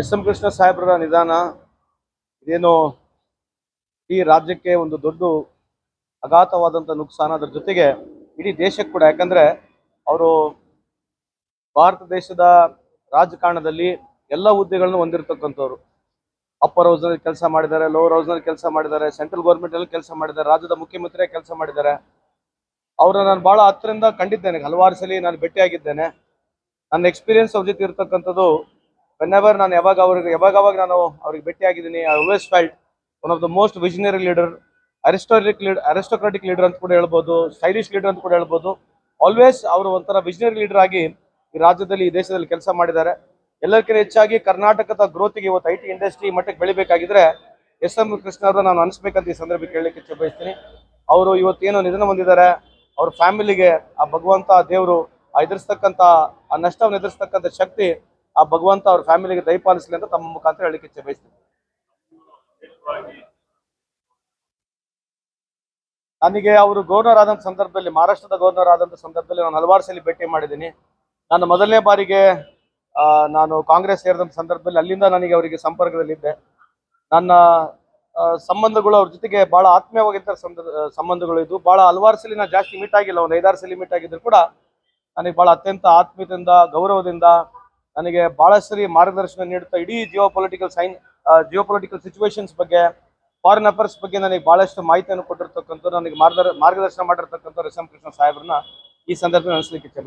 S M Krishna ಸಾಹೇಬ್ರ ನಿಧಾನ. ಇದೇನು ಈ ರಾಜ್ಯಕ್ಕೆ ಒಂದು ದೊಡ್ಡ ಅಘಾತವಾದಂಥ ನುಕ್ಸಾನ ಅದರ ಜೊತೆಗೆ ಇಡೀ ದೇಶಕ್ಕೆ ಕೂಡ. ಯಾಕಂದ್ರೆ ಅವರು ಭಾರತ ದೇಶದ ರಾಜಕಾರಣದಲ್ಲಿ ಎಲ್ಲ ಹುದ್ದೆಗಳನ್ನು ಹೊಂದಿರತಕ್ಕಂಥವ್ರು. ಅಪ್ಪರ್ ಹೌಸ್ನಲ್ಲಿ ಕೆಲಸ ಮಾಡಿದ್ದಾರೆ ಲೋವರ್ ಹೌಸ್ನಲ್ಲಿ ಕೆಲಸ ಮಾಡಿದ್ದಾರೆ ಸೆಂಟ್ರಲ್ ಗೌರ್ಮೆಂಟಲ್ಲಿ ಕೆಲಸ ಮಾಡಿದ್ದಾರೆ, ರಾಜ್ಯದ ಮುಖ್ಯಮಂತ್ರಿ ಕೆಲಸ ಮಾಡಿದ್ದಾರೆ. ಅವರನ್ನು ನಾನು ಬಹಳ ಹತ್ತರಿಂದ ಕಂಡಿದ್ದೇನೆ. ಹಲವಾರು ಸಲ ನಾನು ಭೇಟಿಯಾಗಿದ್ದೇನೆ. ನನ್ನ ಎಕ್ಸ್ಪೀರಿಯನ್ಸ್ ಅವ್ರ ಜೊತೆ ಇರ್ತಕ್ಕಂಥದ್ದು ವೆನ್ ನಾನು ಯಾವಾಗ ಅವ್ರಿಗೆ ಯಾವಾಗ ಅವಾಗ ನಾನು ಅವ್ರಿಗೆ ಭೇಟಿಯಾಗಿದ್ದೀನಿ I always felt one of the most visionary leader aristocratic leader aristocratic leader ಅಂತ ಕೂಡ ಹೇಳ್ಬೋದು ಸ್ಟೈಲಿಶ್ ಲೀಡರ್ ಅಂತ ಕೂಡ ಹೇಳ್ಬೋದು. ಆಲ್ವೇಸ್ ಅವರು ಒಂಥರ ವಿಜನರಿ ಲೀಡರ್ ಆಗಿ ಈ ರಾಜ್ಯದಲ್ಲಿ, ಈ ದೇಶದಲ್ಲಿ ಕೆಲಸ ಮಾಡಿದ್ದಾರೆ. ಎಲ್ಲರಿಗಿಂತ ಹೆಚ್ಚಾಗಿ ಕರ್ನಾಟಕದ ಗ್ರೋತಿಗೆ ಇವತ್ತು ಐ ಟಿ ಇಂಡಸ್ಟ್ರಿ ಮಟ್ಟಕ್ಕೆ ಬೆಳಿಬೇಕಾಗಿದ್ರೆ ಎಸ್ ಎಂ ಕೃಷ್ಣ ಅವ್ರನ್ನ ನಾನು ಅನಿಸ್ಬೇಕಂತ ಈ ಸಂದರ್ಭಕ್ಕೆ ಹೇಳಲಿಕ್ಕೆ ಬಯಸ್ತೀನಿ. ಅವರು ಇವತ್ತೇನು ನಿಧನ ಹೊಂದಿದ್ದಾರೆ, ಅವ್ರ ಫ್ಯಾಮಿಲಿಗೆ ಆ ಭಗವಂತ ದೇವರು ಎದುರಿಸ್ತಕ್ಕಂಥ ಆ ನಷ್ಟವನ್ನು ಎದುರಿಸ್ತಕ್ಕಂಥ ಶಕ್ತಿ ಆ ಭಗವಂತ ಅವ್ರ ಫ್ಯಾಮಿಲಿಗೆ ದಯಪಾಲಿಸಲಿ ಅಂತ ತಮ್ಮ ಮುಖಾಂತರ ಹೇಳಲಿಕ್ಕೆ ಇಚ್ಛೆ ಬಯಸ್ತೀನಿ. ನನಗೆ ಅವರು ಗವರ್ನರ್ ಆದಂಥ ಸಂದರ್ಭದಲ್ಲಿ, ಮಹಾರಾಷ್ಟ್ರದ ಗವರ್ನರ್ ಆದಂಥ ಸಂದರ್ಭದಲ್ಲಿ ನಾನು ಹಲವಾರು ಸಲ ಭೇಟಿ ಮಾಡಿದ್ದೀನಿ. ನಾನು ಮೊದಲನೇ ಬಾರಿಗೆ ನಾನು ಕಾಂಗ್ರೆಸ್ ಸೇರಿದಂಥ ಸಂದರ್ಭದಲ್ಲಿ ಅಲ್ಲಿಂದ ನನಗೆ ಅವರಿಗೆ ಸಂಪರ್ಕದಲ್ಲಿದ್ದೆ. ನನ್ನ ಸಂಬಂಧಗಳು ಅವ್ರ ಜೊತೆಗೆ ಭಾಳ ಆತ್ಮೀಯವಾಗಿದ್ದ ಸಂಬಂಧಗಳು ಇದು ಭಾಳ ಹಲವಾರು ಸಲ ನಾನು ಜಾಸ್ತಿ ಮೀಟ್ ಆಗಿಲ್ಲ, ಒಂದು ಐದಾರು ಸಲ ಮೀಟ್ ಆಗಿದ್ರು ಕೂಡ ನನಗೆ ಬಹಳ ಅತ್ಯಂತ ಆತ್ಮೀಯದಿಂದ ಗೌರವದಿಂದ ನನಗೆ ಬಹಳ ಸರಿ ಮಾರ್ಗದರ್ಶನ ನೀಡುತ್ತಾ ಇಡೀ geopolitical sign geopolitical situations foreign affairs affairs ಬಗ್ಗೆ ನನಗೆ ಬಹಳಷ್ಟು ಮಾಹಿತಿಯನ್ನು ಕೊಟ್ಟಿರ್ತಕ್ಕಂಥ ನನಗೆ ಮಾರ್ಗದರ್, ಮಾರ್ಗದರ್ಶನ ಮಾಡಿರ್ತಕ್ಕಂಥ ರಸಂ ಕೃಷ್ಣ ಸಾಹೇಬ್ರನ್ನ ಈ ಸಂದರ್ಭದಲ್ಲಿ ಅನಿಸ್ಲಿಕ್ಕೆ ಇಚ್ಛೆ